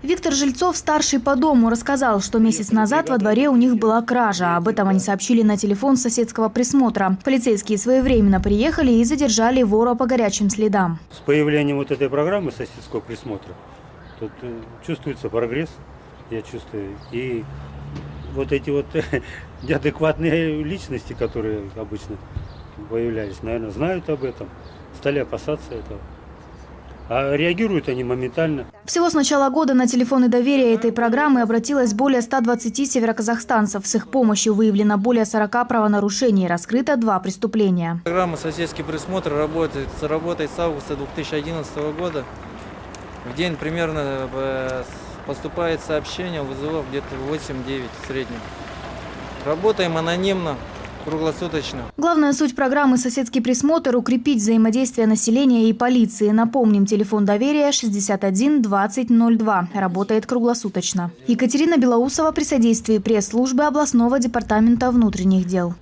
Виктор Жильцов, старший по дому, рассказал, что месяц назад во дворе у них была кража. Об этом они сообщили на телефон соседского присмотра. Полицейские своевременно приехали и задержали вора по горячим следам. С появлением вот этой программы соседского присмотра тут э, чувствуется прогресс, я чувствую. И вот эти вот неадекватные личности, которые обычно появлялись, наверное, знают об этом, стали опасаться этого. А реагируют они моментально. Всего с начала года на телефоны доверия этой программы обратилось более 120 североказахстанцев. С их помощью выявлено более 40 правонарушений, раскрыто два преступления. Программа «Соседский присмотр» работает, работает с августа 2011 года. В день примерно э, поступает сообщение, вызовов где-то 8-9 в среднем. Работаем анонимно, круглосуточно. Главная суть программы «Соседский присмотр» – укрепить взаимодействие населения и полиции. Напомним, телефон доверия 61 20 02. Работает круглосуточно. Екатерина Белоусова при содействии пресс-службы областного департамента внутренних дел.